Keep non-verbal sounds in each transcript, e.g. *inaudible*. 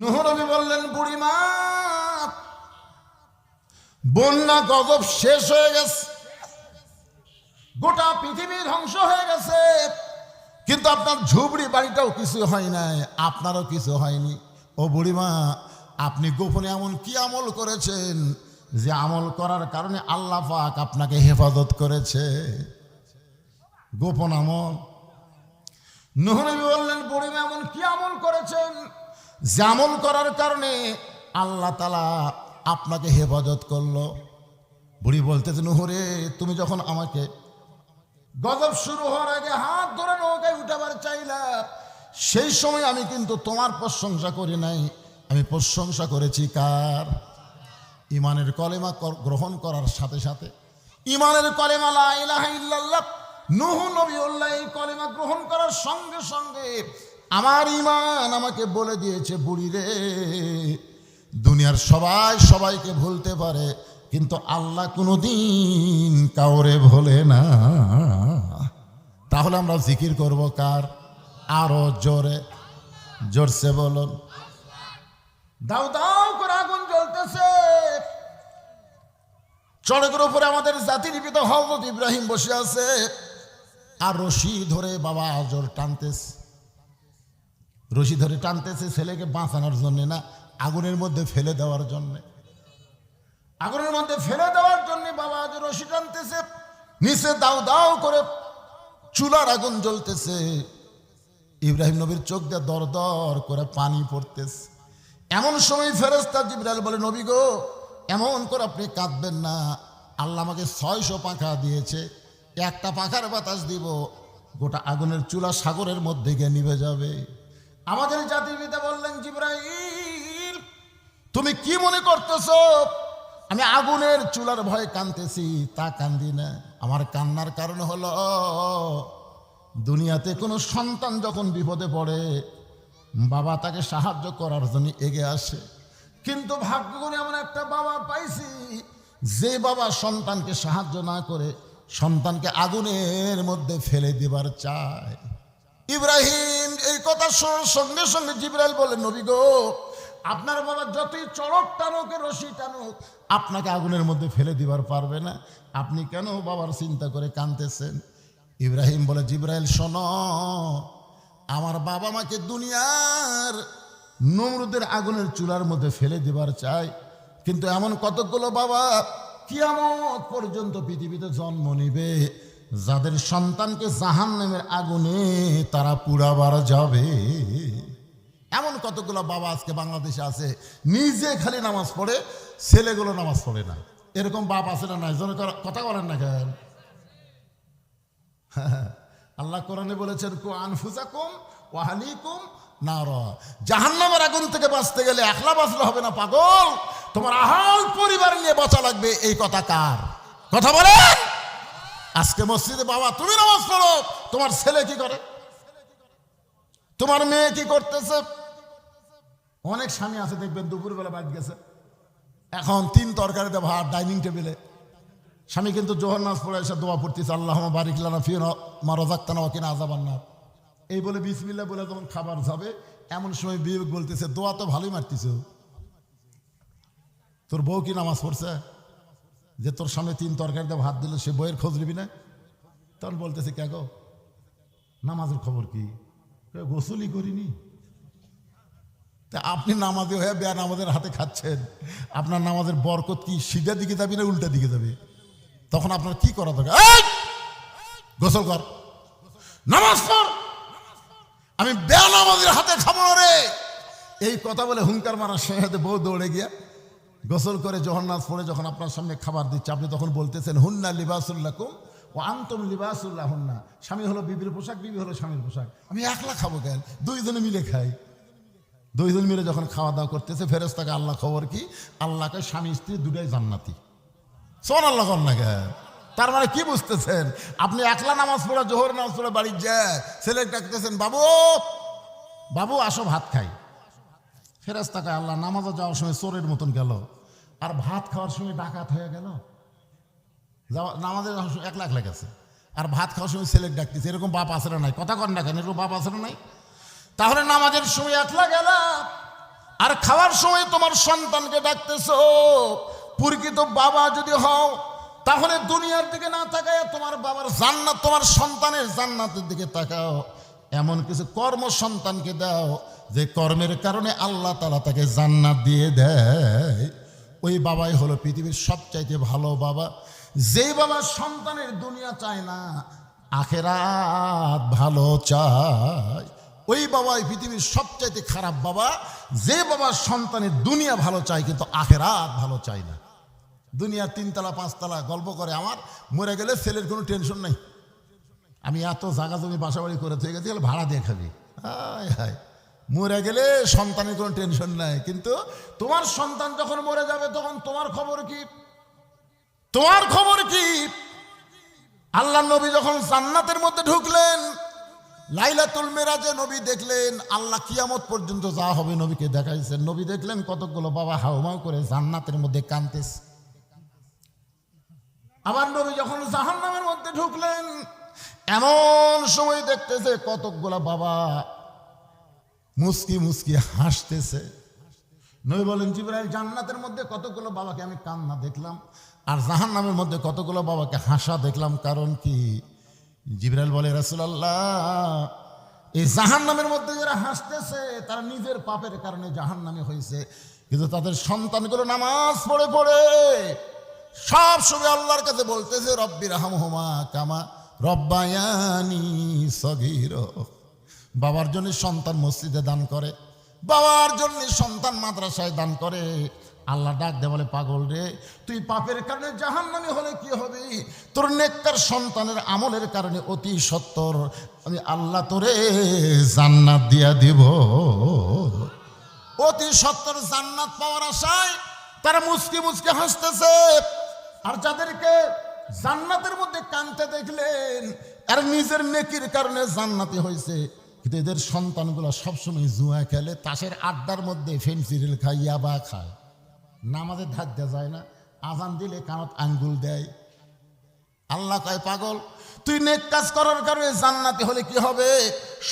নহরবি বললেন, বুড়িমা, বন্যা গজব শেষ হয়ে গেছে। গোটা পৃথিবী ধ্বংস হয়ে গেছে। কিন্তু আপনার ঝুবড়ি বাড়িটাও কিছু হয় নাই, আপনারও কিছু হয়নি। ও বুড়িমা, আপনি গোপনে এমন কি আমল করেছেন যে আমল করার কারণে আল্লাহ পাক আপনাকে হেফাজত করেছে? গোপন আমল। নহনবী বললেন, বুড়িমা, এমন কি আমল করেছেন যে আমল করার কারণে আল্লাহ তালা আপনাকে হেফাজত করল। বুড়ি বলতেছে, নহরে, তুমি যখন আমাকে গজব শুরু হওয়ার আগে হাত ধরে নৌকায় উঠাবার চাইলাম সেই সময় আমি কিন্তু তোমার প্রশংসা করি নাই। আমি প্রশংসা করেছি কার? ইমানের কলেমা গ্রহণ করার সাথে সাথে। ইমানের কলেমা লা ইলাহা ইল্লাল্লাহ, নুহু নবিউল্লাহ এই কলেমা গ্রহণ করার সঙ্গে সঙ্গে আমার ইমান আমাকে বলে দিয়েছে বুড়ি রে। দুনিয়ার সবাই সবাইকে ভুলতে পারে, কিন্তু আল্লাহ কোনোদিন কাউরে ভোলে না। তাহলে আমরা জিকির করব কার? আরও জোরে, জোরসে বলুন। দাও দাও করে আগুন জ্বলতেছে। চড়কের উপরে আমাদের জাতির পিতা হজরত ইব্রাহিম বসে আছে। আর রশি ধরে বাবা আজর টানতেছে। রশি ধরে টানতেছে ছেলেকে বাঁচানোর জন্যে না, আগুনের মধ্যে ফেলে দেওয়ার জন্য। আগুনের মধ্যে ফেলে দেওয়ার জন্য বাবা আজ রশি টানতেছে, নিচে দাও দাও করে চুলার আগুন জ্বলতেছে। ইব্রাহিম নবীর চোখ দিয়ে দর দর করে পানি পড়তেছে। এমন সময় ফেরেস্তা জিব্রাইল বলে, নবী গো, এমন করে আপনি কাঁদবেন না। আল্লাহ আমাকে ছয়শো পাখা দিয়েছে, একটা পাখার বাতাস দিব, গোটা আগুনের চুলা সাগরের মধ্যে গিয়ে নিভে যাবে। আমাদের জাতির পিতা বললেন, জিব্রাইল, তুমি কি মনে করতেছ? আমি আগুনের চুলার ভয়ে কানতেছি তা কান্দি না। আমার কান্নার কারণ হলো, দুনিয়াতে কোনো সন্তান যখন বিপদে পড়ে, বাবা তাকে সাহায্য করার জন্য এগে আসে। কিন্তু ভাগ্য করে এমন একটা বাবা পাইছি, যে বাবা সন্তানকে সাহায্য না করে সন্তানকে আগুনের মধ্যে ফেলে দেবার চায়। ইব্রাহিম, এই কথা শোনার সঙ্গে সঙ্গে জিব্রাইল বলে, নবী গো, আপনার বাবা যতই চড়ক টানুক, রশি টানুক, আপনাকে আগুনের মধ্যে ফেলে দিবার পারবে না। আপনি কেন বাবার চিন্তা করে কানতেছেন ইব্রাহিম বলে, জিব্রাইল, শোন, আমার বাবা মাকে দুনিয়ার নমরুদের আগুনের চুলার মধ্যে ফেলে দিবার চাই কিন্তু এমন কতগুলো বাবা কিয়ামত পর্যন্ত পৃথিবীতে জন্ম নিবে। যাদের সন্তানকে জাহান নামের আগুনে তারা পুরাবার যাবে। এমন কতগুলো বাবা আজকে বাংলাদেশে আছে, নিজে খালি নামাজ পড়ে, ছেলেগুলো নামাজ পড়ে না। এরকম বাপ আছে না নাই? কথা বলেন না কেন? *laughs* আল্লাহ কোরআনে বলেছেন কু আনফুজাকুম ওয়াহালিকুম নার। জাহান্নামের আগুন থেকে বাঁচতে গেলে একলা বাঁচলে হবে না, পাগল? তোমার আহাল পরিবার নিয়ে বাঁচা লাগবে, এই কথা কার? কথা বলে আজকে মসজিদে বাবা, তুমি নামাজ পড়ো। তোমার ছেলে কি করে? তোমার মেয়ে কি করতেছে? অনেক স্বামী আছে, দেখবেন দুপুরবেলা বাদ গেছে। এখন তিন তরকারিতে ভাত, ডাইনিং টেবিলে। স্বামী কিন্তু জোহর নাচ পড়ে এসে দোয়া পড়তেছে আল্লাহ বারিকলানা ফির মা রজাক্তানা ওকিনা আজাবান না এই বলে বিসমিল্লা বলে যখন খাবার যাবে, এমন সময় বিবেক বলতেছে, দোয়া তো ভালোই মারতিস তোর বউ কি নামাজ পড়ছে? যে তোর সামনে তিন তরকারিতে ভাত দিল সে বইয়ের খোঁজ নিবি না? তখন বলতেছে কে গো নামাজের খবর কি? গোসলই করিনি। তা আপনি নামাজে হয়ে বেয়া নামাজের হাতে খাচ্ছেন। আপনার নামাজের বরকত কি সিধা দিকে যাবি না উল্টা দিকে যাবে? তখন আপনার কি করা দরকার? গোসল কর। নামাজ পড়। আমি বেয়া নামাজের হাতে খাব রে। এই কথা বলে হুঙ্কার মারার সে হাতে বউ দৌড়ে গিয়া গোসল করে জগন্নাথ পড়ে যখন আপনার সামনে খাবার দিচ্ছে, আপনি তখন বলতেছেন, হুন্না লিবাসুল্লাকুম ও আন্তম লিবাসুল্লাহ হুন্না স্বামী হলো বিবির পোশাক, বিবি হলো স্বামীর পোশাক। আমি একলা খাব কেন? দুইজনে মিলে খাই। দুইজন মিলে যখন খাওয়া দাওয়া করতেছে ফেরেস্তাকে আল্লাহ খবর কি? আল্লাহকে স্বামী, স্ত্রী দুটাই জান্নাতি। সোন আল্লাহ না কেন? তার মানে কি বুঝতেছেন? আপনি একলা নামাজ পড়া জোহর নামাজ পড়া বাড়ি যায় ছেলে ডাকতেছেন, বাবু বাবু আসো ভাত খাই। ফেরেস্তাকে আল্লাহ নামাজে যাওয়ার সময় চোরের মতন গেল। আর ভাত খাওয়ার সময় ডাকাত হয়ে গেল। যাওয়া নামাজে যাওয়ার সময় একলা একলা গেছে। আর ভাত খাওয়ার সময় ছেলে ডাকতেছে, এরকম বাপ আসে না নাই? কথা কর না কেন, এরকম বাপ আসে না নাই? তাহলে নামাজের সময় একলা গেলাম আর খাওয়ার সময় তোমার সন্তানকে ডাকতেছো, প্রকৃত বাবা যদি হও, তাহলে দুনিয়ার দিকে না তাকায় তোমার বাবার জান্নাত, তোমার সন্তানের জান্নাতের দিকে তাকাও। এমন কিছু কর্ম সন্তানকে দাও যে কর্মের কারণে আল্লাহ তালা তাকে জান্নাত দিয়ে দেয়, ওই বাবাই হলো পৃথিবীর সবচাইতে ভালো বাবা। যেই বাবা সন্তানের দুনিয়া চায় না, আখেরাত ভালো চায়। ওই বাবাই পৃথিবীর সবচাইতে খারাপ বাবা। যে বাবা সন্তানের দুনিয়া ভালো চায়, কিন্তু আখেরাত ভালো চায় না। দুনিয়া তিনতলা, পাঁচতলা, গল্প করে আমার, মরে গেলে ছেলের কোনো টেনশন নাই। আমি এত জায়গা জমি বাসাবাড়ি করে থেকে গেছি ভাড়া দিয়ে খাবি। হায় হায়। মরে গেলে সন্তানের কোনো টেনশন নাই, কিন্তু তোমার সন্তান যখন মরে যাবে, তখন তোমার খবর কি? তোমার খবর কি? আল্লাহ নবী যখন জান্নাতের মধ্যে ঢুকলেন, লাইলাতুল মেরাজে নবী দেখলেন, আল্লাহ কিয়ামত পর্যন্ত যা হবে নবীকে দেখাইছেন। নবী দেখলেন কতগুলো বাবা হাউমাউ করে জান্নাতের মধ্যে কানতেছে আবার নবী যখন জাহান্নামের মধ্যে ঢুকলেন, এমন সময় দেখতেছে কতকগুলা বাবা মুস্কি মুস্কি হাসতেছে। নবী বলেন, জিবরাইল, জান্নাতের মধ্যে কতগুলো বাবাকে আমি কান্না দেখলাম আর জাহান্নামের মধ্যে কতগুলো বাবাকে হাসা দেখলাম। কারণ কি? জিবরাইল বলে, রাসূলুল্লাহ, এই জাহান্নামের মধ্যে যারা হাসতেছে, তারা নিজের পাপের কারণে জাহান্নামে হয়েছে। কিন্তু তাদের সন্তানগুলো নামাজ পড়ে পড়ে। সব সময় আল্লাহর কাছে বলতেছে রব্বির হামহুমা কামা রব্বায়ানি সগির। বাবার জন্য সন্তান মসজিদে দান করে, বাবার জন্য সন্তান মাদ্রাসায় দান করে। আল্লাহ ডাক দে বলে, পাগল রে, তুই পাপের কারণে জাহান্নামী হলে কি হবে? তোর নেককার সন্তানের আমলের কারণে অতি সত্তর। আমি আল্লাহ তোরে জান্নাত দিয়া দিব। অতি সত্তর জান্নাত পাওয়ার আশায় তারা মুসকি মুসকি হাসতেছে। আর যাদেরকে জান্নাতের মধ্যে কানতে দেখলেন আর নিজের নেকির কারণে জান্নাতি হয়েছে কিন্তু এদের সন্তানগুলো সবসময় জুয়া খেলে, তাসের আড্ডার মধ্যে ফেন্সিরিল খায়, ইয়াবা খায়। নামাজের ধার দেওয়া যায় না, আজান দিলে কানত আঙ্গুল দেয়। আল্লাহ কয়, পাগল, তুই নেক কাজ করার কারণে জান্নাতি হলে কি হবে?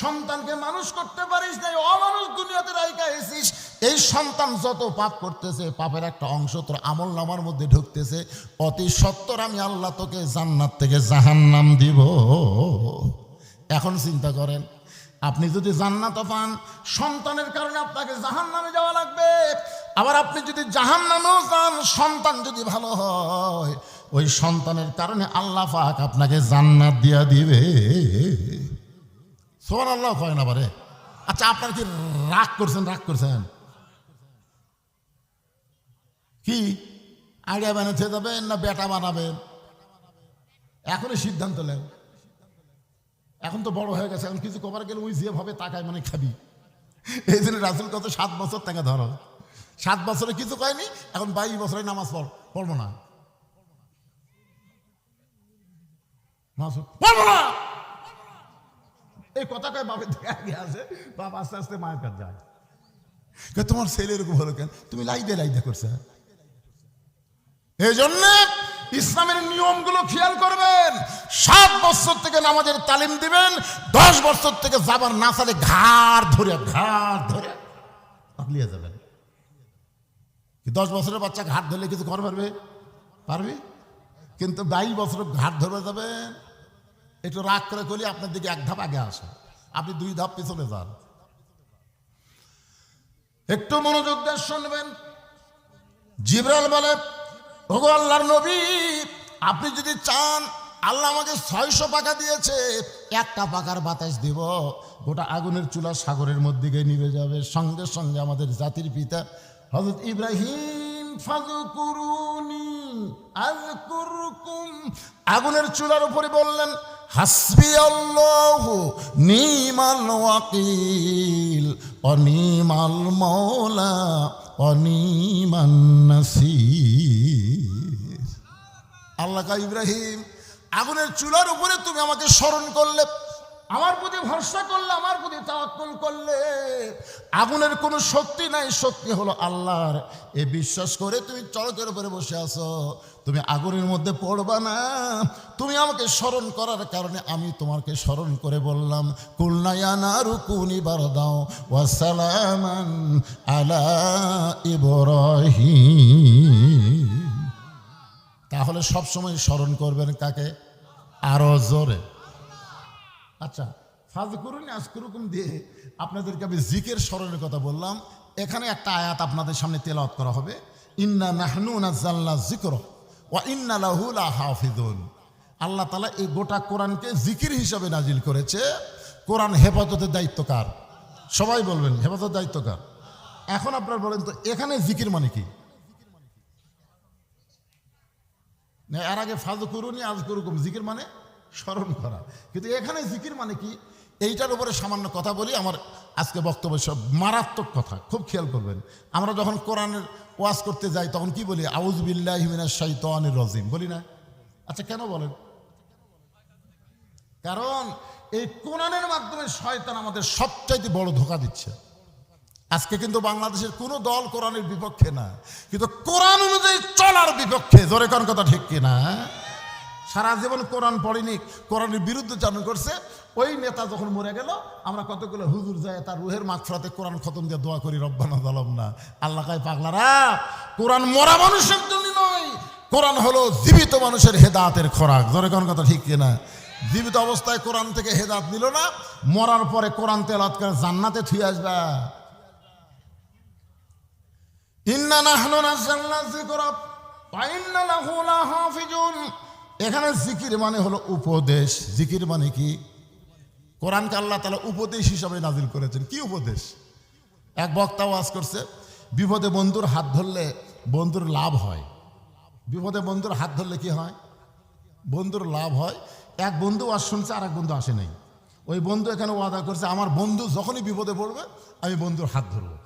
সন্তানকে মানুষ করতে পারিস না অমানুষ দুনিয়াতে রাইকা এসিস। এই সন্তান যত পাপ করতেছে, পাপের একটা অংশ তোর আমল নামার মধ্যে ঢুকতেছে। অতি সত্তর আমি আল্লাহ তোকে জান্নাত থেকে জাহান্নাম দিব। এখন চিন্তা করেন আপনি যদি জান্নাত পান, সন্তানের কারণে আপনাকে জাহান নামে যাওয়া লাগবে। আবার আপনি যদি জাহান নামেও যান, সন্তান যদি ভালো হয়, ওই সন্তানের কারণে আল্লাহ পাক আপনাকে জান্নাত দিয়া দিবে। সোমান আল্লাহ কয় না পারে আচ্ছা আপনার কি রাগ করছেন রাগ করছেন? কি? আইডিয়া বানাতে যাবেন না বেটা বানাবেন? এখনই সিদ্ধান্ত নেন। এখন তো বড় হয়ে গেছে, এখন কিছু কবার গেলে ওই যেভাবে তাকায় মানে খাবি। এই জন্য রাসুল কত সাত বছর টাকা ধরো। সাত বছরে কিছু কয়নি, এখন বাইশ বছরে নামাজ পড় পড়ব না। এই কথা কয় বাপের দিকে আগে আছে বাপ আস্তে আস্তে মায়ের কাছে যায়। তোমার ছেলে এরকম হলো কেন? তুমি লাইদে লাইদে করছে। এই জন্য ইসলামের নিয়মগুলো খেয়াল করবেন। সাত বছর থেকে নামাজের তালিম দিবেন, দশ বছর থেকে যাবার না চালে ঘাড় ধরে ঘাড় ধরে পাকলিয়ে যাবেন। দশ বছরের বাচ্চা ঘাট ধরলে কিছু কর পারবে? পারবে? কিন্তু বাইশ বছর ঘাট ধরে যাবেন। একটু রাগ করে করলে আপনার দিকে এক ধাপ আগে আসে। আপনি দুই ধাপ পিছনে যান। একটু মনোযোগ দিয়ে শুনবেন। জিবরাল বলে ওগো আল্লাহর নবী, আপনি যদি চান, আল্লাহ আমাকে ছয়শো পাকা দিয়েছে, একটা পাকার বাতাস দিব। গোটা আগুনের চুলা সাগরের মধ্যে গিয়ে নিভে যাবে। সঙ্গে সঙ্গে আমাদের জাতির পিতা হজরত ইব্রাহিম আগুনের চুলার উপরে বললেন, হাসবি আল্লাহ, নিমাল ওয়াকিল অনিমাল মৌলা অনিমান নাসির। আল্লাহ ইব্রাহিম, আগুনের চুলার উপরে তুমি আমাকে স্মরণ করলে, আমার প্রতি ভরসা করলে, আমার প্রতি তাওয়াক্কুল করলে। আগুনের কোনো শক্তি নাই, শক্তি হলো আল্লাহর। এ বিশ্বাস করে তুমি চড়কের উপরে বসে আছো। তুমি আগুনের মধ্যে পড়বা না। তুমি আমাকে স্মরণ করার কারণে আমি তোমাকে স্মরণ করে বললাম কুলনায়ানা রুকুনি বারদাও ওয়াসালামান আলা ইব্রাহিম। তাহলে সবসময় স্মরণ করবেন কাকে? আরও জোরে। আচ্ছা ফাজ করুন আজ করুকুম দিয়ে আপনাদেরকে আমি জিকের স্মরণের কথা বললাম। এখানে একটা আয়াত আপনাদের সামনে তেলাওয়াত করা হবে। ইন্না নাহনু নাজ্জালনা জিকর ও ইন্না লাহু লাহাফিজুন। আল্লাহ তাআলা এই গোটা কোরআনকে জিকির হিসাবে নাজিল করেছে। কোরআন হেফাজতের দায়িত্ব কার? সবাই বলবেন, হেফাজতের দায়িত্ব কার? এখন আপনারা বলেন তো, এখানে জিকির মানে কি? না, এর আগে ফাজ করুনি আজ করুকুম জিকির মানে স্মরণ করা। কিন্তু এখানে জিকির মানে কি? এইটার উপরে সামান্য কথা বলি, আমার আজকে বক্তব্য সব মারাত্মক কথা, খুব খেয়াল করবেন। আমরা যখন কোরআনের ওয়াজ করতে যাই, তখন কি বলি? আউজ বিল্লাহ হিমিনা শাইতানির রজিম, বলি না? আচ্ছা কেন বলেন? কারণ এই কোরআনের মাধ্যমে শয়তান আমাদের সবচাইতে বড় ধোকা দিচ্ছে। আজকে কিন্তু বাংলাদেশের কোনো দল কোরআনের বিপক্ষে না, কিন্তু কোরআন অনুযায়ী চলার বিপক্ষে, জোরে কোন কথা ঠিক কিনা সারা জীবন কোরআন পড়েনি, কোরআনের বিরুদ্ধে চালন করছে, ওই নেতা যখন মরে গেল, আমরা কতগুলো হুজুর যায় তার রুহের মাগফরাতে কোরআন খতম দিয়ে দোয়া করি, রব্বানা দলম না। আল্লাহ কায়, পাগলারা, কোরআন মরা মানুষের জন্য নয়, কোরআন হলো জীবিত মানুষের হেদাতের খোরাক, জোরে কোন কথা ঠিক কিনা জীবিত অবস্থায় কোরআন থেকে হেদাত নিল না, মরার পরে কোরআন তেলাত করে জান্নাতে থুয়ে আসবা। ইন্না এখানে জিকির মানে হলো উপদেশ। জিকির মানে কি? কোরআনকে আল্লাহ তালা উপদেশ হিসাবে নাজিল করেছেন। কি উপদেশ? এক বক্তা ওয়াজ করছে, বিপদে বন্ধুর হাত ধরলে বন্ধুর লাভ হয়। বিপদে বন্ধুর হাত ধরলে কি হয়? বন্ধুর লাভ হয়। এক বন্ধু আজ শুনছে আর এক বন্ধু আসে নাই। ওই বন্ধু এখানে ওয়াদা করছে, আমার বন্ধু যখনই বিপদে পড়বে, আমি বন্ধুর হাত ধরবো।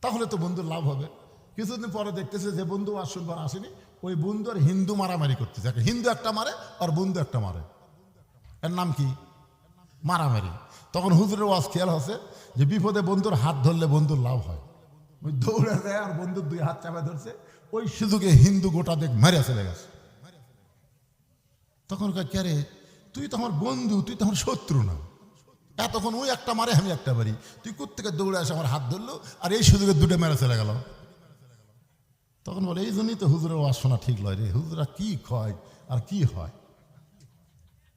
তাহলে তো বন্ধুর লাভ হবে। কিছুদিন পরে দেখতেছে যে বন্ধু আর শুনবার আসেনি, ওই বন্ধু আর হিন্দু মারামারি করতেছে। হিন্দু একটা মারে, আর বন্ধু একটা মারে। এর নাম কি? মারামারি। তখন হুজুরের ওয়াজ খেয়াল হচ্ছে যে বিপদে বন্ধুর হাত ধরলে বন্ধুর লাভ হয়। ওই দৌড়ে দেয় আর বন্ধুর দুই হাত চাপা ধরছে। ওই সুযোগে হিন্দু গোটা দেখ মেরে চলে গেছে। তখন কে তুই তো আমার বন্ধু, তুই তো আমার শত্রু না। এতক্ষণ ওই একটা মারে, আমি একটা মারি। তুই কোথেকে দৌড়ে আসে আমার হাত ধরলো, আর এই সুযোগে দুটো মেরে চলে গেল। তখন বলে, এই জন্যই তো হুজুরের ওয়াজ শোনা ঠিক লয় রে। হুজুরা কি খয় আর কি হয়?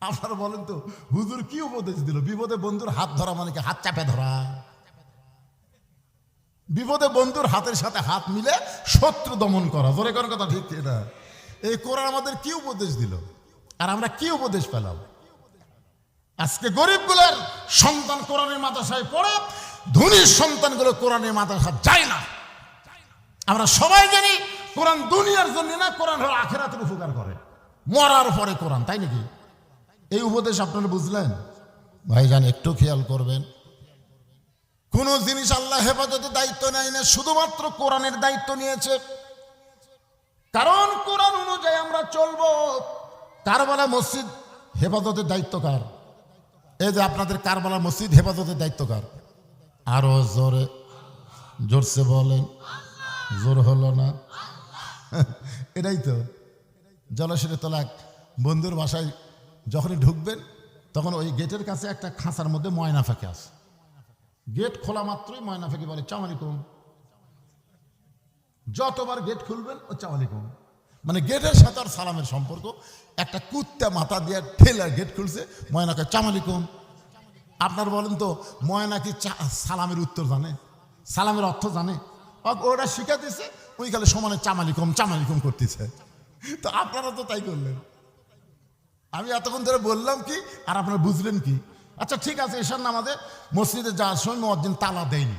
আপনারা বলেন তো, হুজুর কি উপদেশ দিল? বিপদে বন্ধুর হাত ধরা মানে কি? হাত চাপে ধরা। বিপদে বন্ধুর হাতের সাথে হাত মিলে শত্রু দমন করা। জোরে কোন কথা ঠিক না এই কোরআন আমাদের কি উপদেশ দিল? আর আমরা কি উপদেশ পেলাম? আজকে গরিবগুলোর সন্তান কোরআনের মাদ্রাসায় পড়ে ধনীর সন্তানগুলো কোরআনের মাদ্রাসা যায় না। আমরা সবাই জানি কোরআন দুনিয়ার জন্য না, কোরআন হলো আখেরাতের উপকার করে। মরার পরে কোরআন, তাই নাকি? এই উপদেশ আপনারা বুঝলেন? ভাই ভাইজান, একটু খেয়াল করবেন। কোন জিনিস আল্লাহ হেফাজতের দায়িত্ব নেয় না, শুধুমাত্র কোরআনের দায়িত্ব নিয়েছে। কারণ কোরআন অনুযায়ী আমরা চলবো। কারবালা মসজিদ হেফাজতের দায়িত্ব কার? এই যে আপনাদের কারবালা মসজিদ হেফাজতের দায়িত্ব কার? আরও জোরে, জোরসে বলেন। জোর হলো না। এটাই তো। জলসের তলাক। বন্ধুর বাসায় যখনই ঢুকবেন, তখন ওই গেটের কাছে একটা খাঁচার মধ্যে ময়না ফাঁকে আছে। গেট খোলা মাত্রই ময়না ফাঁকি বলে চামালিকুম যতবার গেট খুলবেন, ও চামালিকুম মানে গেটের সাথে আর সালামের সম্পর্ক। একটা কুত্তা মাথা দিয়ে ঠেলে গেট খুলছে ময়নাকে চামালিকুম আপনার বলেন তো, ময়না কি সালামের উত্তর জানে? সালামের অর্থ জানে? ওরা শিখাতেছে ওই গেলে সমানে চামালিকম চামালিকম করতেছে। তো আপনারা তো তাই করলেন। আমি এতক্ষণ ধরে বললাম কি, আর আপনারা বুঝলেন কি? আচ্ছা ঠিক আছে এসার নামাজে মসজিদে যাওয়ার সময় মসজিদ তালা দেয়নি।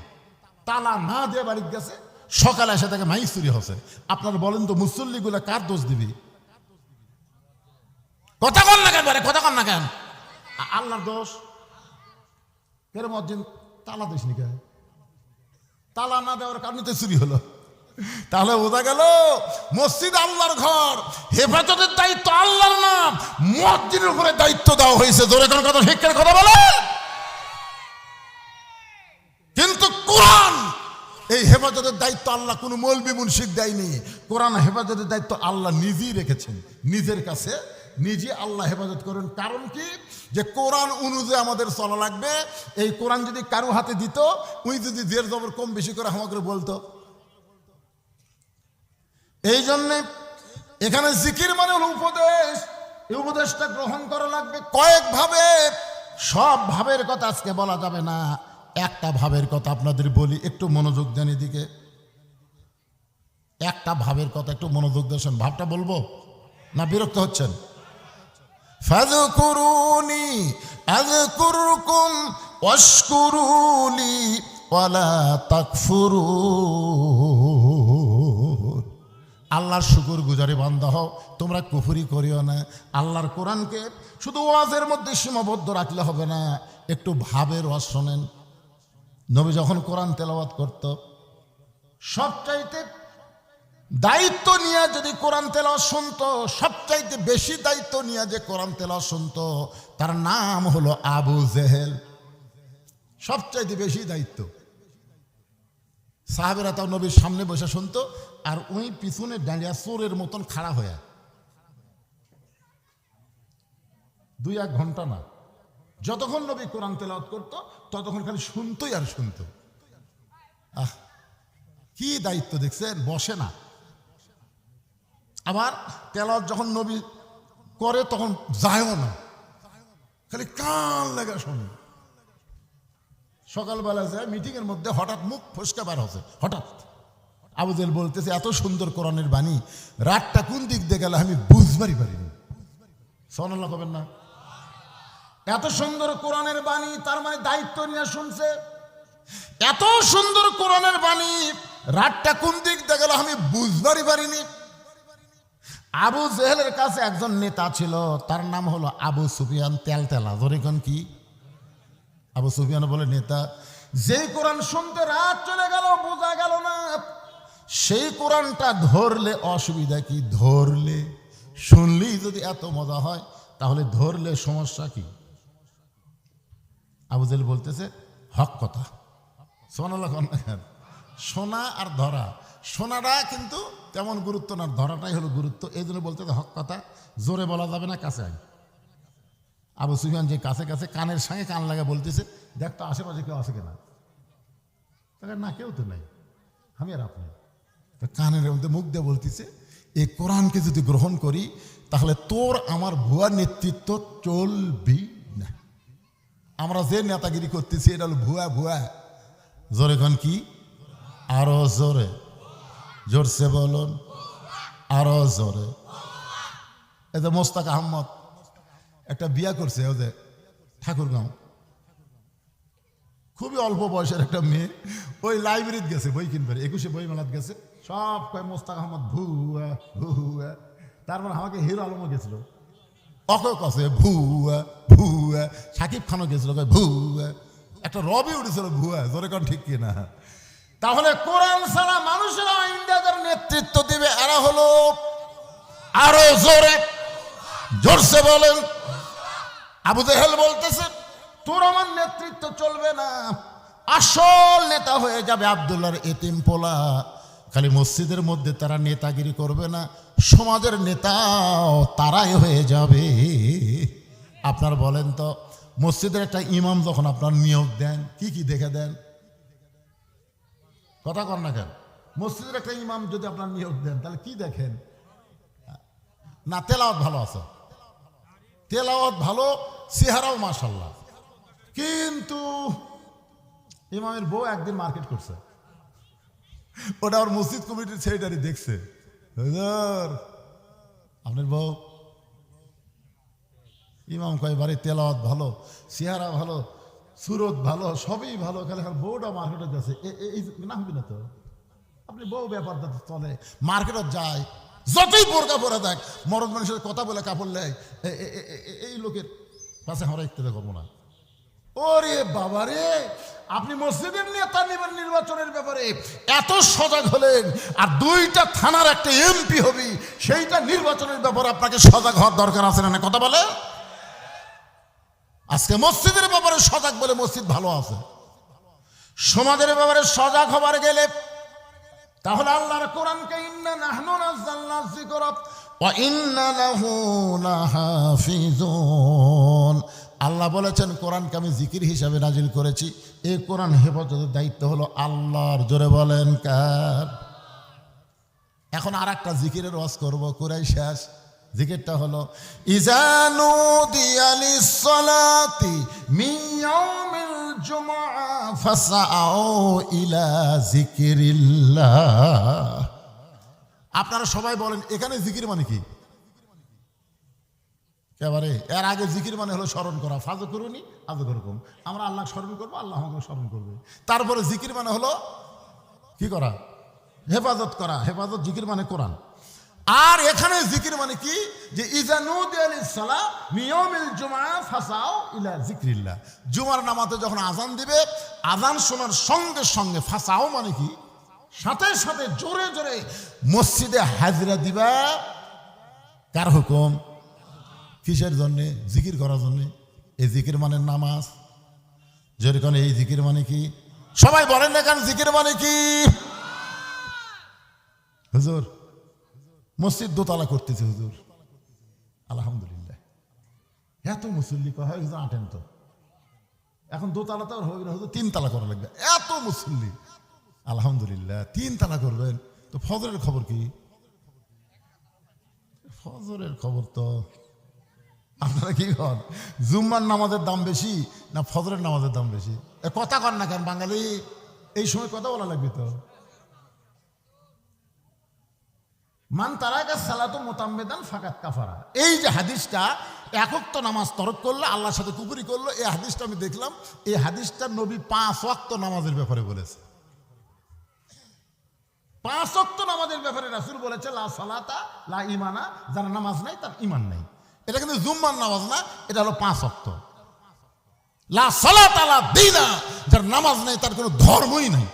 তালা না দিয়ে বাড়িতে গেছে, সকালে এসে তাকে মাইক চুরি হচ্ছে আপনারা বলেন তো, মুসল্লিগুলো কার দোষ দিবি? কথা কন না কেন কথা কন না কেন? আল্লাহর দোষ? কেন মসজিদ তালা দিস নি কেন তালা না দেওয়ার কারণে তো চুরি হলো। তাহলে বোঝা গেল, মসজিদ আল্লাহর ঘর। হেফাজতের দায়িত্ব আল্লাহর নাম। মসজিদের উপরে দায়িত্ব দেওয়া হয়েছে। জোরে কোন কথা শিক্ষার কথা বলে কিন্তু কোরআন, এই হেফাজতের দায়িত্ব আল্লাহ কোনো মৌলবি মুন্সিক দেয়নি। কোরআন হেফাজতের দায়িত্ব আল্লাহ নিজেই রেখেছেন। নিজের কাছে নিজে আল্লাহ হেফাজত করেন। কারণ কি? যে কোরআন অনুযায়ী আমাদের চলা লাগবে। এই কোরআন যদি কারও হাতে দিত, উনি যদি জের জবর কম বেশি করে আমাকে বলতো। এই জন্যে এখানে জিকির মানে হলো উপদেশ। এই উপদেশটা গ্রহণ করা লাগবে। কয়েক ভাবে সব ভাবের কথা আজকে বলা যাবে না। একটা ভাবের কথা আপনাদের বলি, একটু মনোযোগ দেন এদিকে। একটা ভাবের কথা, একটু মনোযোগ দেন ভাবটা বলব? না বিরক্ত হচ্ছেন? ফাযকুরুনি আযকুরকুম ওয়াশকুরুলি ওয়ালা তাকফুরুন। আল্লাহর শুকুর গুজারি বান্ধ হও, তোমরা কুফুরি করিও না। আল্লাহর কোরআনকে শুধু ওয়াজের মধ্যে সীমাবদ্ধ রাখলে হবে না, একটু ভাবের ওয়াজ শোনেন। নবী যখন কোরআন তেলাওয়াত করত, সবচাইতে দায়িত্ব নিয়ে যদি কোরআন তেলাওয়াত শুনতো, সবচাইতে বেশি দায়িত্ব নিয়ে যে কোরআন তেলাওয়াত শুনতো, তার নাম হলো আবু জেহেল। সবচাইতে বেশি দায়িত্ব। সাহাবেরা তাও নবীর সামনে বসে শুনতো, আর ওই পিছনে দাঁড়িয়ে চোরের মতন খাড়া হয়ে। দুই এক ঘণ্টা না। যতক্ষণ নবী কোরআন তেলাওয়াত করতো, ততক্ষণ খালি শুনতোই আর শুনতো। আহ, কি দায়িত্ব দেখছেন? বসে না। আবার তেলাওয়াত যখন নবী করে, তখন যায়ও না। খালি কান লেগে শোনে। সকালবেলা যায় মিটিং এর মধ্যে হঠাৎ মুখ ফসকা বার হচ্ছে। হঠাৎ। আবুজেল বলতেছে, এত সুন্দর কোরআনের বাণী। রাতটা কোন দিক দিয়ে গেল আমি বুঝবারই পারিনি। সনাল্লাহ করবেন না। এত সুন্দর কোরআনের বাণী, তার মানে দায়িত্ব নিয়ে শুনছে। এত সুন্দর কোরআনের বাণী, রাতটা কোন দিক দিয়ে আমি বুঝবারই পারিনি। আবু জেহেলের কাছে একজন নেতা ছিল, তার নাম হলো আবু সুফিয়ান তেলতেলা। কোন কি? আবু সুফিয়ান বলে, নেতা, যেই কোরআন শুনতে রাত চলে গেল, বোঝা গেল না। সেই কোরআনটা ধরলে অসুবিধা কি? ধরলে। শুনলেই যদি এত মজা হয়, তাহলে ধরলে সমস্যা কি? আবু জেল বলতেছে, হক কথা। সোনালা শোনা আর ধরা। শোনাটা কিন্তু তেমন গুরুত্ব না, ধরাটাই হলো গুরুত্ব। এই জন্য বলতে হক কথা জোরে বলা যাবে না, কাছে আয়। আবু সুফিয়ান যে কাছে কাছে কানের সঙ্গে কান লাগা বলতেছে, দেখ তো আশেপাশে কেউ আছে কিনা? তাকে না, কেউ তো নাই। আমি আর আপনি। তো কানের মধ্যে মুখ দিয়ে বলতেছে, এই কোরআনকে যদি গ্রহণ করি, তাহলে তোর আমার ভুয়া নেতৃত্ব চলবি না। আমরা যে নেতাগিরি করতেছি, এটা হলো ভুয়া ভুয়া। জোরে কি? আরও জোরে। জোরসে বলুন, আরও জোরে। যে মোস্তাক আহমদ, একটা বিয়া করছে ওদের ঠাকুরগাঁও। খুবই অল্প বয়সের একটা মেয়ে, ওই লাইব্রেরিতে গেছে, বই কিনবে, একুশে বই মেলাত গেছে। সব কয়, মোস্তাক আহমদ ভুয়া ভুয়া তারপর আমাকে হিরো আলমও গেছিল। অক কছে ভুয়া ভুয়া সাকিব খানও গেছিল, কয় ভুয়া একটা রবি উঠেছিল ভুয়া জোরে কন ঠিক কিনা? তাহলে কোরআন ছাড়া মানুষেরা ইন্ডিয়াদের নেতৃত্ব দিবে, এরা হলো আরও জোরে, জোরসে বলেন। আবু জেহেল বলতেছে, তোর আমার নেতৃত্ব চলবে না, আসল নেতা হয়ে যাবে আবদুল্লাহর এতিম পোলা। খালি মসজিদের মধ্যে তারা নেতাগিরি করবে না, সমাজের নেতাও তারাই হয়ে যাবে। আপনার বলেন তো, মসজিদের একটা ইমাম যখন আপনার নিয়োগ দেন, কি কি দেখে দেন? কথা কর না কেন? মসজিদের একটা ইমাম যদি আপনার নিয়োগ দেন, তাহলে কি দেখেন? না, তেলাওয়াত ভালো আছে। তেলাওয়াত ভালো, চেহারাও মাশাল্লাহ কিন্তু ইমামের বউ একদিন মার্কেট করছে। ওটা ওর মসজিদ কমিটির সেক্রেটারি দেখছে। আপনার বউ? ইমাম কয় বাড়ি তেলাওয়াত ভালো, চেহারা ভালো সুরত ভালো, সবই ভালো, খালি এখন বউটা মার্কেটে এ- এই না না তো? আপনি বউ ব্যাপারটা চলে মার্কেটত যায়। যতই বোরকা পরে দেখ মরদ মানুষের কথা বলে কাপড় নেয়। এই লোকের পাশে আমরা ইত্যাদি করব না। ওরে বাবা রে, আপনি মসজিদের নেতা নেবেন নির্বাচনের ব্যাপারে। এত সজাগ হলেন, আর দুইটা থানার একটা এমপি হবি, সেইটা নির্বাচনের ব্যাপারে আপনাকে সজাগ হওয়ার দরকার আছে না কথা বলে? আজকে মসজিদের ব্যাপারে সজাগ বলে মসজিদ ভালো আছে। সমাজের ব্যাপারে সজাগ হবার গেলে তাহলে আল্লাহর কোরআনকে ইন্না আল্লাহ বলেছেন, কোরআনকে আমি জিকির হিসাবে নাজিল করেছি। এই কোরআন হেফাজতের দায়িত্ব হলো আল্লাহর, জোরে বলেন কার? এখন আর একটা জিকিরের ওয়াজ করব কুরাই শেষ জিকিরটা হলো ইজানু দিয়ালি সলাতি মিয়াউমিল জুমআ ফাসাউ ইলা জিকিরিল্লাহ আপনারা সবাই বলেন, এখানে জিকির মানে কি? এবারে এর আগে জিকির মানে হলো স্মরণ করা। ফাজো করুনি আজও করুন আমরা আল্লাহ স্মরণ করব, আল্লাহ আমাকে স্মরণ করবে। তারপরে জিকির মানে হলো কি করা? হেফাজত করা। হেফাজত জিকির মানে কোরআন। আর এখানে জিকির মানে কি? যে ইজানুদ ইলা জুমার নামাতে যখন আজান দিবে আজান শোনার সঙ্গে সঙ্গে ফাসাও মানে কি? সাথে সাথে জোরে জোরে মসজিদে হাজিরা দিবা। কার হুকুম? কিসের জন্যে? জিকির করার জন্যে। এই জিকির মানে নামাজ। যেরকম এই জিকির মানে কি? সবাই বলেন না কেন জিকির মানে কি? হুজুর মসজিদ দোতলা করতেছে হুজুর। আলহামদুলিল্লাহ। এত মুসল্লি হয়, হুজুর, আটেন তো। এখন দোতলা তো আর হবে না, হুজুর তিন তালা করা লাগবে। এত মুসল্লি। আলহামদুলিল্লাহ তিন তালা করবেন। তো ফজরের খবর কি? ফজরের খবর তো আপনারা কি কন? জুম্মার নামাজের দাম বেশি না ফজরের নামাজের দাম বেশি? কথা কন না কেন বাঙালি? এই সময় কথা বলা লাগবে তো। মান তারাকা সালাতো মোতাম্মেদান ফাকাত কাফারা। এই যে হাদিসটা একক তো নামাজ তরক করল আল্লাহর সাথে কুপুরি করল এই হাদিসটা আমি দেখলাম এই হাদিসটা নবী পাঁচ ওয়াক্ত নামাজের ব্যাপারে বলেছে। পাঁচ ওয়াক্ত নামাজের ব্যাপারে রাসুল বলেছে লা সালাতা লা ইমানা যার নামাজ নাই তার ইমান নাই। এটা কিন্তু জুম্মার নামাজ না এটা হলো পাঁচ ওয়াক্ত। লা সালাতা লা দিনা যার নামাজ নাই তার কোনো ধর্মই নাই।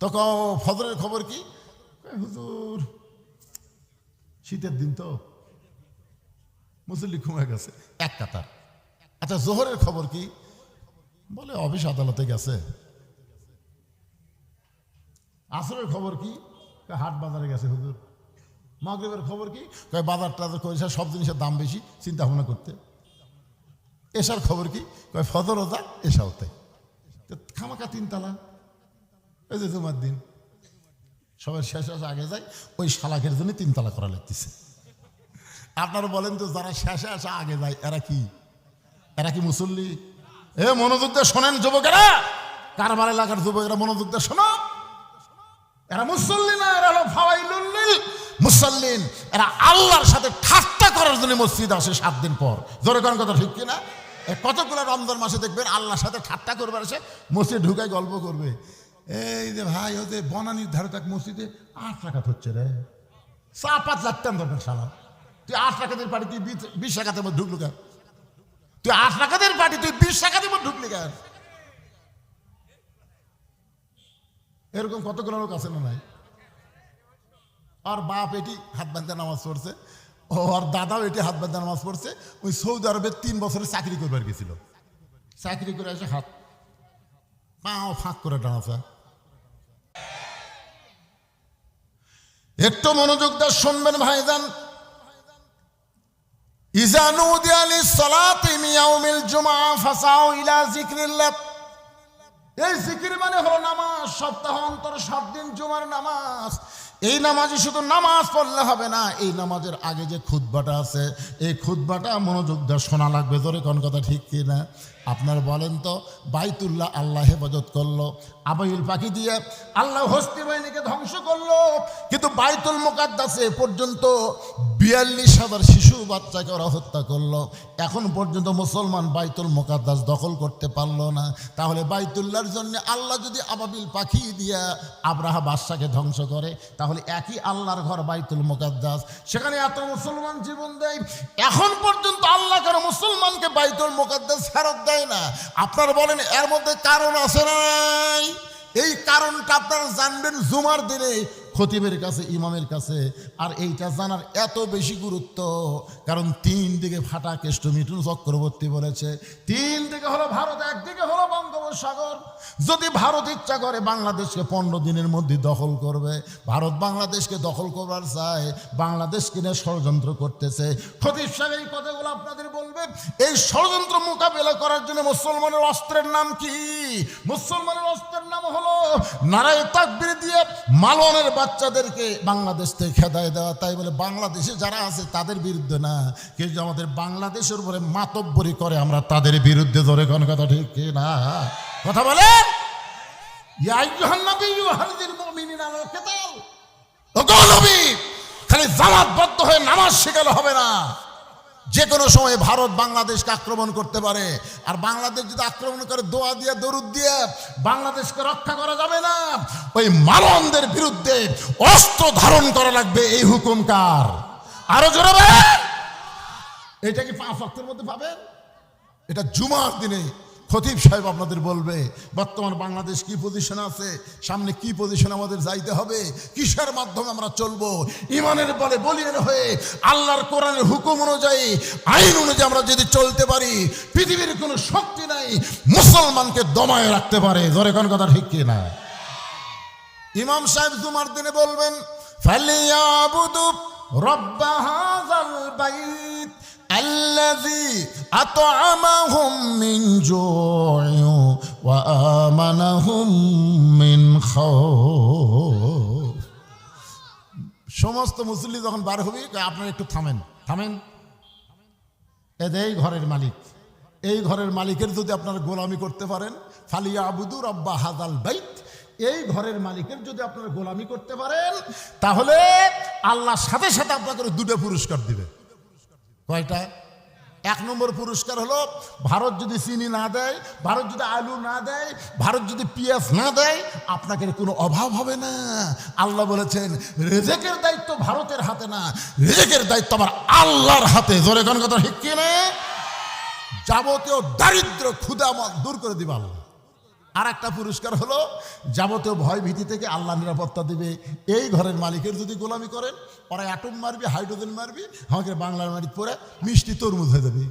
তো কও, ফজরের খবর কি? হুজুর শীতের দিন তো মুসল্লি ঘুমে গেছে। এক কাতার। আচ্ছা জোহরের খবর কি? বলে অফিস আদালতে গেছে। আসরের খবর কি? হাট বাজারে গেছে হুজুর। মাগরিবের খবর কি? কয় বাজার টাজার করেছে সব জিনিসের দাম বেশি চিন্তা ভাবনা করতে। এসার খবর কি? কয় ফজর ওজা এসা হতে খামাকা তিনতলা। এই যে জুমার দিন। সবার শেষ শেষ আগে যায় ওই শালাকের জন্য তিনতলা করা লাগতেছে। আপনারা বলেন তো, যারা শেষে আসা, আগে যায় এরা কি? এরা কি মুসল্লি? এ, মনোযোগ দিয়ে শোনেন যুবকেরা। কারবার এলাকার যুবকেরা মনোযোগ দিয়ে শোনো। এরা মুসল্লি না, এরা হলো ফাওয়াইলুল্লিল মুসল্লিন। এরা আল্লাহর সাথে ঠাট্টা করার জন্য মসজিদ আসে সাত দিন পর। জোরে কোন কথা ঠিক কিনা? কতগুলো রমজান মাসে দেখবেন আল্লাহর সাথে ঠাট্টা করবে এসে মসজিদ ঢুকায় গল্প করবে। এই যে ভাই ওদের বনানির ধারে তাক মসজিদে আট টাকা হচ্ছে রে। চা পাঁচ লাগতাম দরকার সালা তুই আট টাকাদের পার্টি তুই বিশ- টাকাতে মধ্যে ঢুকলো কেন? তুই আট টাকাদের পার্টি তুই বিশ টাকাতে মধ্যে ঢুকলি কেন? এরকম কতগুলো লোক আছে না নাই? আর বাপ এটি হাত বান্ধা নামাজ পড়ছে। ও আর দাদাও এটি হাত বান্ধা নামাজ পড়ছে। ওই সৌদি আরবে তিন বছরে চাকরি করবার গেছিল। চাকরি করে এসে হাত পাও ফাঁক করে ডানাচা একটু মনোযোগ দিয়ে শুনবেন ভাইজান। ইলা এই জিকির মানে হলো নামাজ, সপ্তাহ অন্তর সাত দিন জুমার নামাজ। এই নামাজে শুধু নামাজ পড়লে হবে না, এই নামাজের আগে যে আছে, এই মনোযোগ দিয়ে শোনা লাগবে। ধরে কোন কথা ঠিক কি না আপনার বলেন তো, বাইতুল্লাহ আল্লাহ হেফাজত করল আবাইল পাখি দিয়ে আল্লাহ হস্তি বাহিনীকে ধ্বংস করল। কিন্তু বাইতুল মোকাদ্দাসে পর্যন্ত বিয়াল্লিশ হাজার শিশু বাচ্চাকে ওরা হত্যা করল। এখন পর্যন্ত মুসলমান বাইতুল মোকাদ্দাস দখল করতে পারল না। তাহলে বাইতুল্লাহর জন্য আল্লাহ যদি আবাবিল পাখি দিয়া আব্রাহা বাদশাকে ধ্বংস করে, তাহলে একই আল্লাহর ঘর বাইতুল মোকাদ্দাস। সেখানে এত মুসলমান জীবন দেয়। এখন পর্যন্ত আল্লাহ কেন মুসলমানকে বাইতুল মোকাদ্দাস ফেরত দেয়? না। আপনারা বলেন, এর মধ্যে কারণ আছে নাই? এই কারণটা আপনারা জানবেন জুমার দিনে খতিবের কাছে, ইমামের কাছে। আর এইটা জানার এত বেশি গুরুত্ব, কারণ তিন দিকে ফাটা কেষ্ট মিঠুন চক্রবর্তী বলেছে, তিন দিকে হলো ভারত, একদিকে হলো বঙ্গোপসাগর যদি ভারত ইচ্ছা করে বাংলাদেশকে পনেরো দিনের মধ্যে দখল করবে, ভারত বাংলাদেশকে দখল করবার চায় বাংলাদেশকে নিয়ে ষড়যন্ত্র করতেছে। খতিব সাহেব, এই কথাগুলো আপনাদের বলবে এই ষড়যন্ত্র মোকাবেলা করার জন্য মুসলমানের অস্ত্রের নাম কি? মুসলমানের অস্ত্রের নাম হলো নারায় তাকবির দিয়ে মালনের বাচ্চাদেরকে বাংলাদেশ থেকে খেদায় দেওয়া। তাই বলে বাংলাদেশে যারা আছে, তাদের বিরুদ্ধে না। কিন্তু আমাদের বাংলাদেশের উপরে মাতব্বরি করে, আমরা তাদের বিরুদ্ধে ধরে কোন কথা ঠিক না কথা বলে? আইয়ুহান নাবিয়্যু হারজিল মুমিনিনা আলাল কিতাল। ও গো নবী, খালি জামাতবদ্ধ হয়ে নামাজ শেখালে হবে না। যে কোনো সময় ভারত বাংলাদেশকে আক্রমণ করতে পারে। আর বাংলাদেশ যদি আক্রমণ করে, দোয়া দিয়ে, দরুদ দিয়ে, বাংলাদেশকে রক্ষা করা যাবে না। ওই মালনদের বিরুদ্ধে অস্ত্র ধারণ করা লাগবে, এই হুকুম কার? আরও জোরে এটা কি পাঁচ অক্টের মধ্যে পাবেন? এটা জুমার দিনে খতিব সাহেব আপনাদের বলবে, বর্তমান বাংলাদেশ কি পজিশন আছে? সামনে কি পজিশন আমাদের যাইতে হবে? কিসের মাধ্যমে আমরা চলবো? ইমানের বলে বলিয়ান হয়ে আল্লাহর কোরআনের হুকুম অনুযায়ী, আইন অনুযায়ী আমরা যদি চলতে পারি, পৃথিবীর কোনো শক্তি নাই, মুসলমানকে দমায় রাখতে পারে। ধরে কোন কথা ঠিক কি না? ইমাম সাহেব জুমার দিনে বলবেন, ফালিয়াবুদু রব্ব হাযাল বাইত। الذي أطعمهم من جوع وآمنهم من خوف সমস্ত মুসল্লি যখন বার হবি আপনারা একটু থামেন থামেন এদের ঘরের মালিক এই ঘরের মালিকের যদি আপনারা গোলামি করতে পারেন ফালিয়া আবুদুর আব্বা হাজাল বাইত এই ঘরের মালিকের যদি আপনারা গোলামি করতে পারেন তাহলে আল্লাহ সাথে সাথে আপনাকে দুটো পুরস্কার দিবে কয়টা? এক নম্বর পুরস্কার হলো, ভারত যদি চিনি না দেয়, ভারত যদি আলু না দেয়, ভারত যদি পেঁয়াজ না দেয়, আপনাকে কোনো অভাব হবে না। আল্লাহ বলেছেন, রেজেকের দায়িত্ব ভারতের হাতে না, রেজেকের দায়িত্ব আমার আল্লাহর হাতে। জোরে কথা ঠিক কিনে? যাবতীয় দারিদ্র ক্ষুদামত দূর করে দিবা আল্লাহ। আর একটা পুরস্কার হলো, যাবতীয় ভয় ভীতি থেকে আল্লাহ নিরাপত্তা দিবে। এই ঘরের মালিকের যদি গোলামি করেন, ওরা অ্যাটম মারবি, হাইড্রোজেন মারবি, আমাকে বাংলার মাটি পরে মিষ্টি তরমুজ হয়ে যাবে।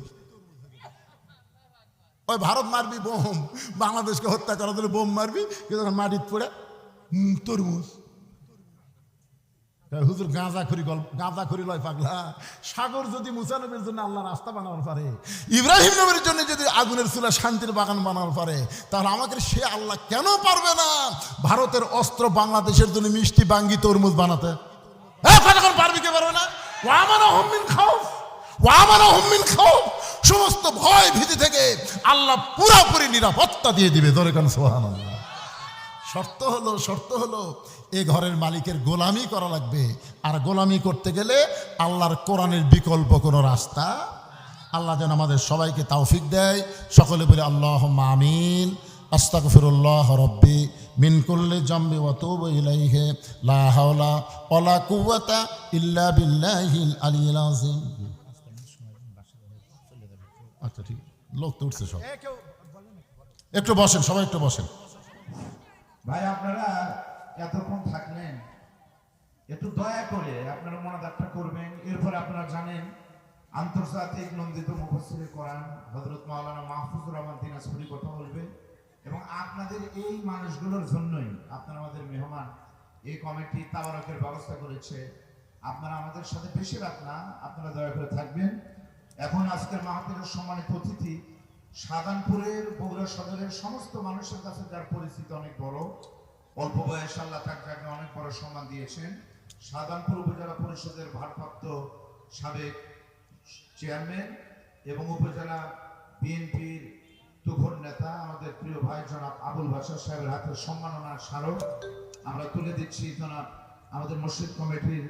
ওই ভারত মারবি বোম, বাংলাদেশকে হত্যা করার জন্য বোম মারবি, কিন্তু মাটির পরে তরমুজ। হুজুর, গাঁজা খড়ি গল্প, গাঁজা খড়ি লয় পাগলা। সাগর যদি মুসা জন্য আল্লাহ রাস্তা বানাবার পারে, ইব্রাহিম নবীর জন্য যদি আগুনের চুলা শান্তির বাগান বানাবার পারে, তাহলে আমাকে সে আল্লাহ কেন পারবে না? ভারতের অস্ত্র বাংলাদেশের জন্য মিষ্টি বাঙ্গি তরমুজ বানাতে। হ্যাঁ পারবি কে পারবে না? ও আমার হম্মিন খাও ও আমার হম্মিন খাও সমস্ত ভয় ভীতি থেকে আল্লাহ পুরোপুরি নিরাপত্তা দিয়ে দিবে। ধরে কেন সোহান শর্ত হলো শর্ত হলো এ ঘরের মালিকের গোলামি করা লাগবে। আর গোলামি করতে গেলে আল্লাহর কোরআনের বিকল্প কোনো রাস্তা। আল্লাহ যেন আমাদের সবাইকে তৌফিক দেয়। সকলে বলে আল্লাহ আমিন। আস্তাগফিরুল্লাহ রব্বি মিন কুল্লি জামবি ওয়া তুবু ইলাইহি। লা হাওলা ওয়ালা কুওয়াতা ইল্লা বিল্লাহিল আলিয়্যিল আযীম। আচ্ছা ঠিক। লোক তো উঠছে সব। একটু বসেন সবাই একটু বসেন। ভাই আপনারা এতক্ষণ থাকলেন, একটু দয়া করে আপনারা মনাদারটা করবেন। এরপরে আপনারা জানেন, আন্তর্জাতিক নন্দিত মুখস্থির কোরআন হজরত মাওলানা মাহফুজুর রহমান দিনাজপুরি কথা বলবে এবং আপনাদের এই মানুষগুলোর জন্যই আপনারা আমাদের মেহমান এই কমিটি তাবারকের ব্যবস্থা করেছে। আপনারা আমাদের সাথে বেশি রাত না, আপনারা দয়া করে থাকবেন। এখন আজকের মাহফিলের সম্মানিত অতিথি, সাদানপুরের বগুড়া সদরের সমস্ত মানুষের কাছে যার পরিচিতি অনেক বড় অল্প বয়স আল্লাহ তাকে অনেক বড় সম্মান দিয়েছেন। সাদানপুর উপজেলা পরিষদের ভারপ্রাপ্ত সাবেক চেয়ারম্যান এবং উপজেলা বিএনপির তুখর নেতা, আমাদের প্রিয় ভাই জনাব আবুল ভাষা সাহেবের হাতে সম্মাননার স্মারক আমরা তুলে দিচ্ছি। জনাব আমাদের মসজিদ কমিটির